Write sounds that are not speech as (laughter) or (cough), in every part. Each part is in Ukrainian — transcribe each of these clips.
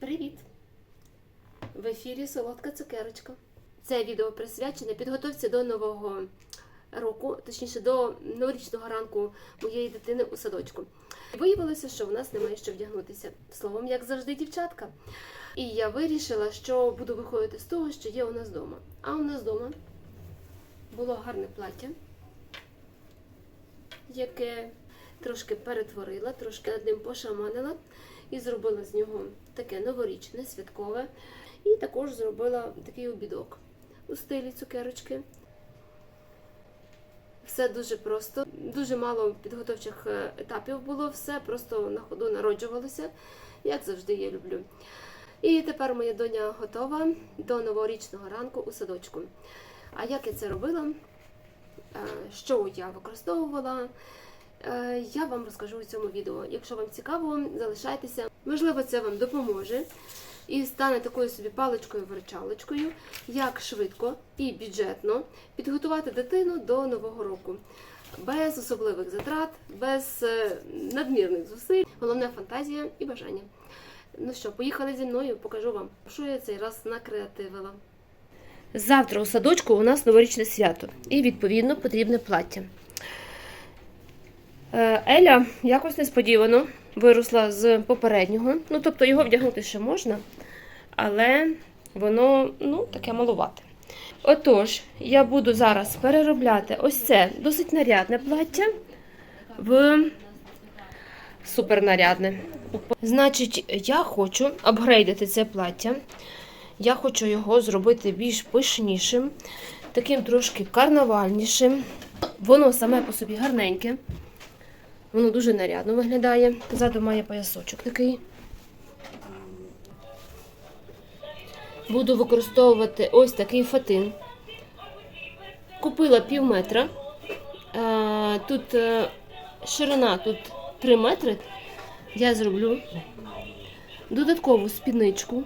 Привіт! В ефірі Солодка цукерочка. Це відео присвячене підготовці до нового року, точніше до новорічного ранку моєї дитини у садочку. Виявилося, що в нас немає що вдягнутися. Словом, як завжди, дівчатка. І я вирішила, що буду виходити з того, що є у нас вдома. А у нас вдома було гарне плаття, яке трошки перетворила, трошки над ним пошаманила і зробила з нього таке новорічне, святкове. І також зробила такий обідок у стилі цукерочки. Все дуже просто, дуже мало підготовчих е, етапів було, все просто на ходу народжувалося, як завжди я люблю. І тепер моя доня готова до новорічного ранку у садочку. А як я це робила? Е, Що я використовувала? Е, Я вам розкажу у цьому відео. Якщо вам цікаво, залишайтеся. Можливо, це вам допоможе і стане такою собі паличкою-виручалочкою, як швидко і бюджетно підготувати дитину до нового року. Без особливих затрат, без е, надмірних зусиль. Головне фантазія і бажання. Ну що, поїхали зі мною, покажу вам, що я цей раз накреативила. Завтра у садочку у нас новорічне свято, і відповідно потрібне плаття. Е, Еля якось несподівано виросла з попереднього. Ну, тобто його вдягнути ще можна, але воно ну, таке малувате. Отож, я буду зараз переробляти ось це досить нарядне плаття в супернарядне. Значить, я хочу апгрейдити це плаття. Я хочу його зробити більш пишнішим, таким трошки карнавальнішим. Воно саме по собі гарненьке. Воно дуже нарядно виглядає. Ззаду має поясочок такий. Буду використовувати ось такий фатин. Купила пів метра. Е, Тут е, ширина тут 3 метри. Я зроблю додаткову спідничку,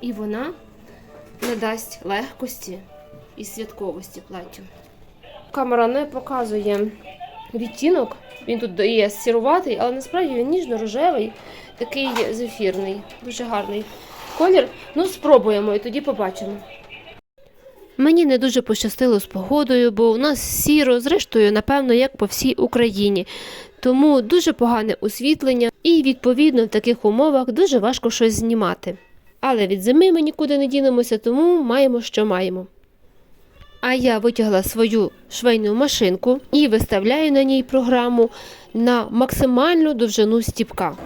і вона надасть легкості і святковості платтю. Камера не показує відтінок. Він тут є сіруватий, але насправді він ніжно-рожевий, такий зефірний, дуже гарний колір. Ну, спробуємо і тоді побачимо. Мені не дуже пощастило з погодою, бо у нас сіро, зрештою, напевно, як по всій Україні. Тому дуже погане освітлення, і відповідно в таких умовах дуже важко щось знімати. Але від зими ми нікуди не дінемося, тому маємо, що маємо. А я витягла свою швейну машинку і виставляю на ній програму на максимальну довжину стіпка.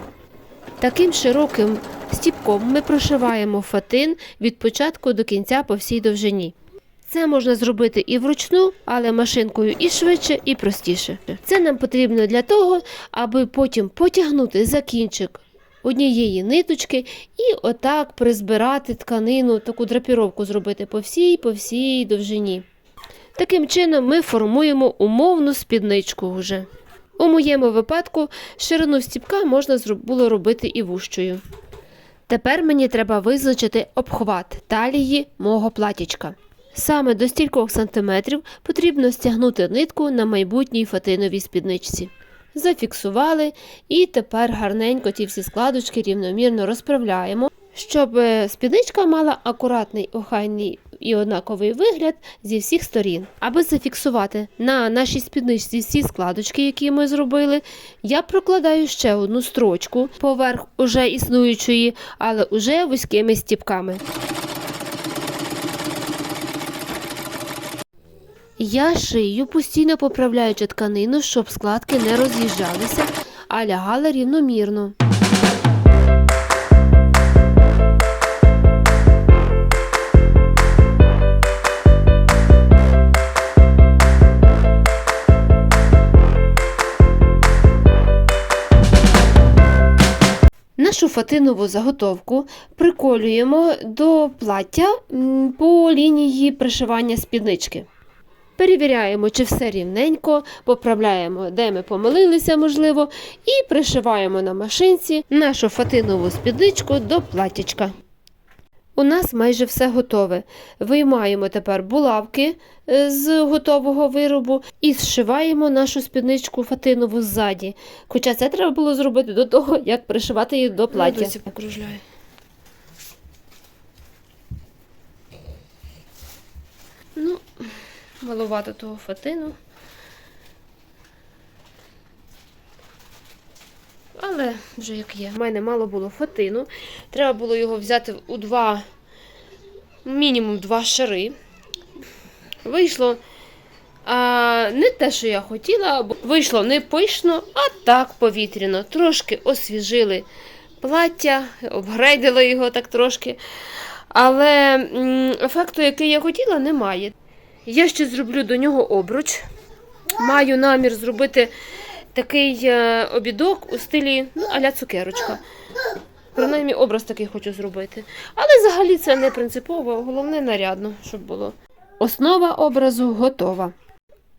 Таким широким стіпком ми прошиваємо фатин від початку до кінця по всій довжині. Це можна зробити і вручну, але машинкою і швидше, і простіше. Це нам потрібно для того, аби потім потягнути за кінчик однієї ниточки і отак призбирати тканину, таку драпіровку зробити по всій, по всій довжині. Таким чином ми формуємо умовну спідничку вже. У моєму випадку ширину стіпка можна було робити і вущою. Тепер мені треба визначити обхват талії мого платічка. Саме до стількох сантиметрів потрібно стягнути нитку на майбутній фатиновій спідничці. Зафіксували і тепер гарненько ті всі складочки рівномірно розправляємо, щоб е, спідничка мала акуратний, охайний і однаковий вигляд зі всіх сторін. Аби зафіксувати на нашій спідничці всі складочки, які ми зробили, я прокладаю ще одну строчку поверх уже існуючої, але уже вузькими стіпками. Я шию, постійно поправляючи тканину, щоб складки не роз'їжджалися, а лягали рівномірно. Нашу фатинову заготовку приколюємо до плаття по лінії пришивання спіднички. Перевіряємо, чи все рівненько, поправляємо, де ми помилилися, можливо, і пришиваємо на машинці нашу фатинову спідничку до платічка. У нас майже все готове. Виймаємо тепер булавки е, з готового виробу і зшиваємо нашу спідничку фатинову ззаді. Хоча це треба було зробити до того, як пришивати її до плаття. покружляй. Ну, маловато того фатину. Але вже як є. У мене мало було фатину. Треба було його взяти у два, мінімум два шари. Вийшло а, не те, що я хотіла, бо вийшло не пишно, а так повітряно. Трошки освіжили плаття, обгрейдили його так трошки. Але ефекту, який я хотіла, немає. Я ще зроблю до нього обруч. Маю намір зробити такий е, обідок у стилі ну, аля цукерочка. Принаймні образ такий хочу зробити. Але взагалі це не принципово, головне нарядно, щоб було. Основа образу готова.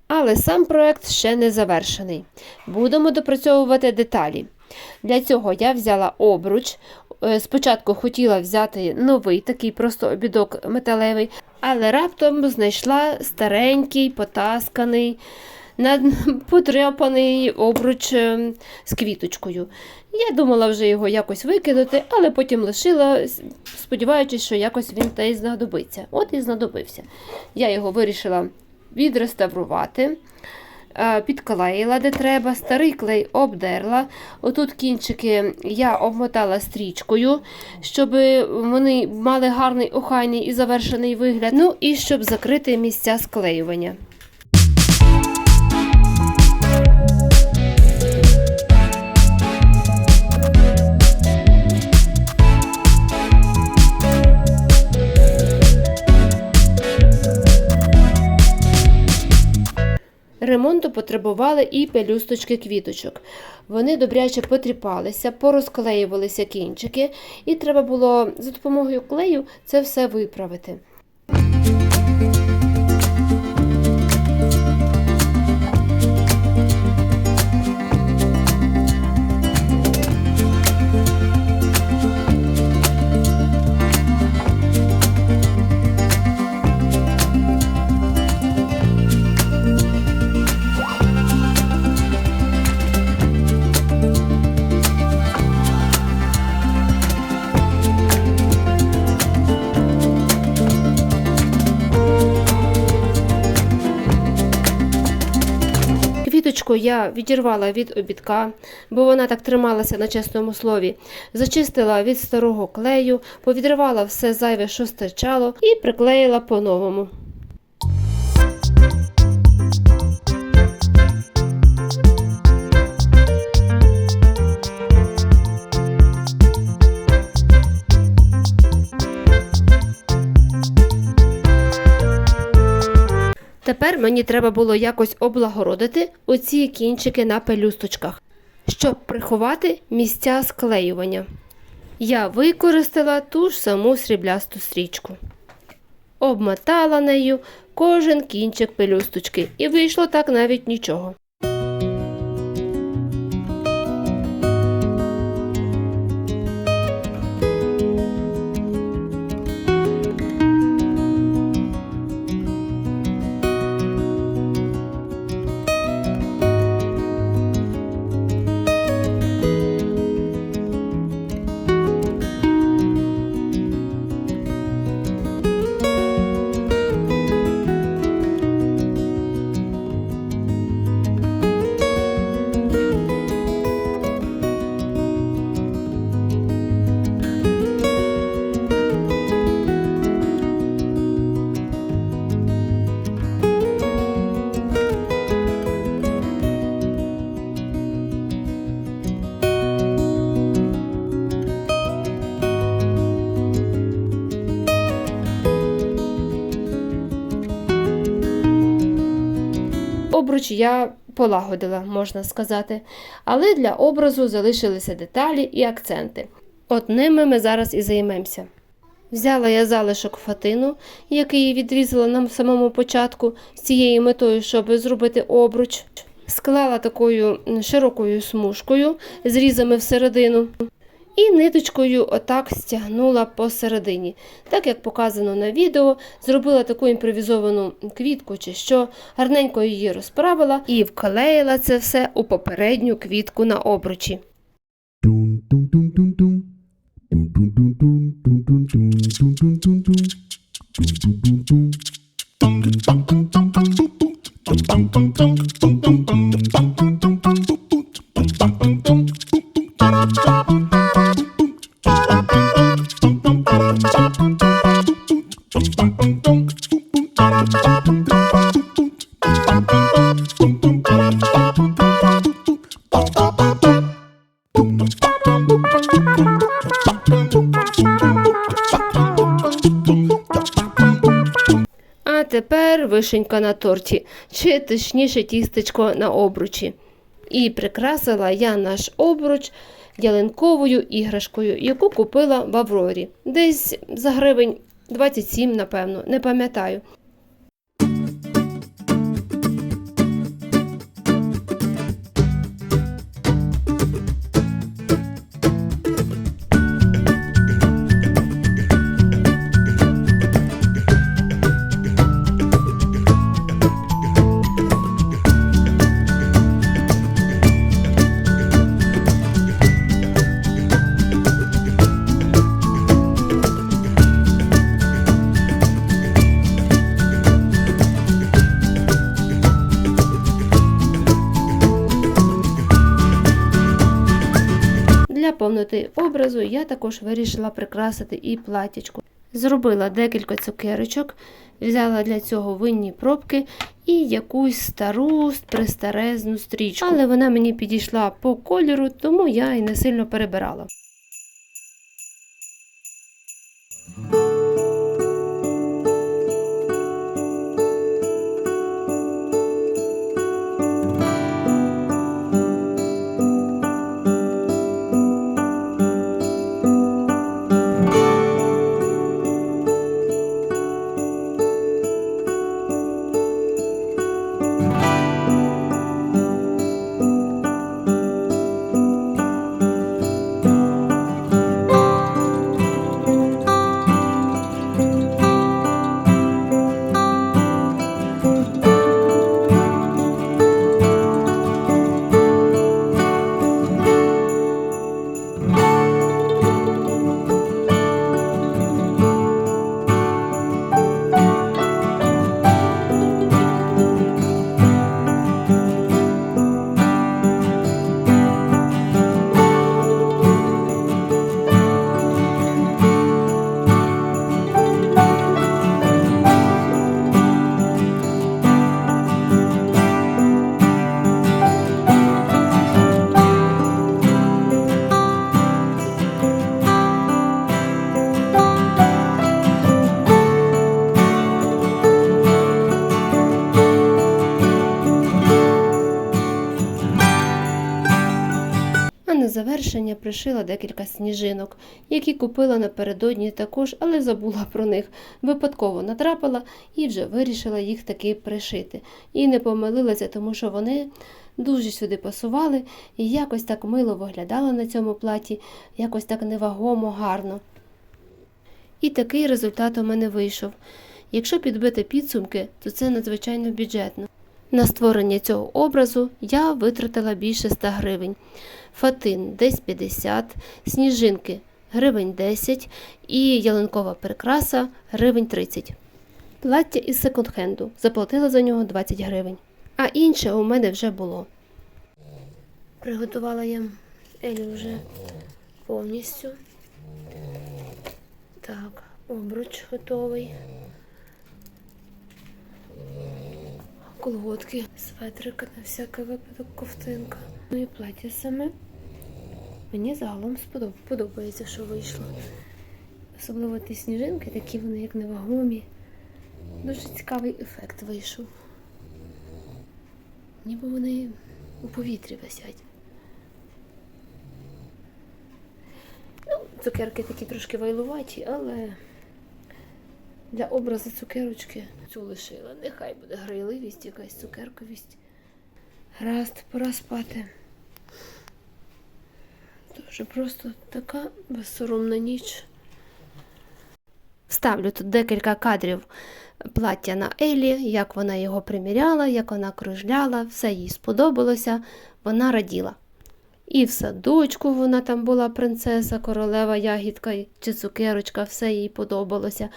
Але сам проект ще не завершений. Будемо допрацьовувати деталі. Для цього я взяла обруч. Е, Спочатку хотіла взяти новий, такий просто обідок металевий, але раптом знайшла старенький, потасканий, (laughs) потряпаний обруч е, з квіточкою. Я думала вже його якось викинути, але потім лишила, сподіваючись, що якось він та й знадобиться. От і знадобився. Я його вирішила відреставрувати. Е, Підклеїла де треба, старий клей обдерла. Отут кінчики я обмотала стрічкою, щоб вони мали гарний охайний і завершений вигляд. Ну і щоб закрити місця склеювання. Ремонту потребували і пелюсточки квіточок. Вони добряче потріпалися, порозклеювалися кінчики, і треба було за допомогою клею це все виправити. Квіточку я відірвала від обідка, бо вона так трималася на чесному слові. Зачистила від старого клею, повідривала все зайве, що стирчало, і приклеїла по-новому. Тепер мені треба було якось облагородити оці кінчики на пелюсточках, щоб приховати місця склеювання. Я використала ту ж саму сріблясту стрічку. Обмотала нею кожен кінчик пелюсточки, і вийшло так навіть нічого. Обруч я полагодила, можна сказати, але для образу залишилися деталі і акценти. От ними ми зараз і займемося. Взяла я залишок фатину, який відрізала на самому початку з цією метою, щоб зробити обруч. Склала такою широкою смужкою з різами всередину І ниточкою отак стягнула посередині. Так як показано на відео, зробила таку імпровізовану квітку, чи що, гарненько її розправила і вклеїла це все у попередню квітку на обручі. Вишенька на торті, чи точніше тістечко на обручі. І прикрасила я наш обруч ялинковою іграшкою, яку купила в Аврорі. Десь за гривень 27, напевно, не пам'ятаю. Для повноти образу я також вирішила прикрасити і платічку. Зробила декілька цукерочок, взяла для цього винні пробки і якусь стару престарезну стрічку. Але вона мені підійшла по кольору, тому я і не сильно перебирала. На пришила декілька сніжинок, які купила напередодні також, але забула про них. Випадково натрапила і вже вирішила їх таки пришити. І не помилилася, тому що вони дуже сюди пасували і якось так мило виглядали на цьому платі, якось так невагомо гарно. І такий результат у мене вийшов. Якщо підбити підсумки, то це надзвичайно бюджетно. На створення цього образу я витратила більше 100 гривень. Фатин десь 50, сніжинки гривень 10 і ялинкова прикраса гривень 30. Плаття із секонд-хенду заплатила за нього 20 гривень. А інше у мене вже було. Приготувала я Елі вже повністю. Так, обруч готовий. Колготки, светрика на всякий випадок, ковтинка. Ну і плаття саме. Мені загалом сподоб- подобається, що вийшло. Особливо ті сніжинки, такі вони як невагомі. Дуже цікавий ефект вийшов. Ніби вони у повітрі висять. Ну, цукерки такі трошки вайлуваті, але для образу цукерочки цю лишила. Нехай буде грайливість, якась цукерковість. Гаразд, пора спати. Вже просто така безсоромна ніч. Вставлю тут декілька кадрів плаття на Елі, як вона його приміряла, як вона кружляла, все їй сподобалося, вона раділа. І в садочку вона там була принцеса, королева, ягідка чи цукерочка, все їй подобалося.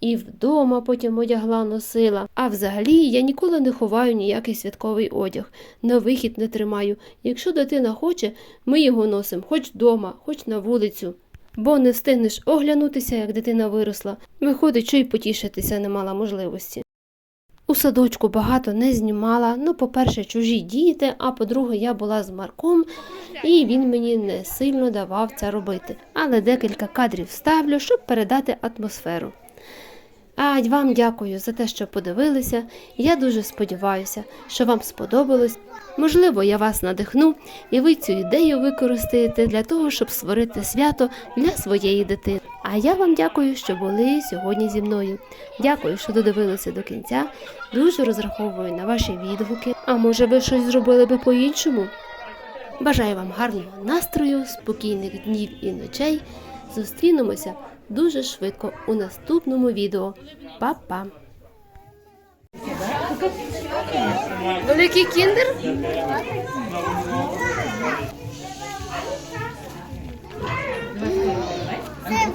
І вдома потім одягла носила. А взагалі я ніколи не ховаю ніякий святковий одяг, на вихід не тримаю. Якщо дитина хоче, ми його носимо хоч вдома, хоч на вулицю. Бо не встигнеш оглянутися, як дитина виросла. Виходить, що й потішитися не мала можливості. У садочку багато не знімала. Ну, по-перше, чужі діти, а по-друге, я була з Марком, і він мені не сильно давав це робити. Але декілька кадрів вставлю, щоб передати атмосферу. А вам дякую за те, що подивилися. Я дуже сподіваюся, що вам сподобалось. Можливо, я вас надихну, і ви цю ідею використаєте для того, щоб створити свято для своєї дитини. А я вам дякую, що були сьогодні зі мною. Дякую, що додивилися до кінця. Дуже розраховую на ваші відгуки. А може, ви щось зробили би по-іншому? Бажаю вам гарного настрою, спокійних днів і ночей. Зустрінемося дуже швидко у наступному відео. Па-па! Великий кіндер? Це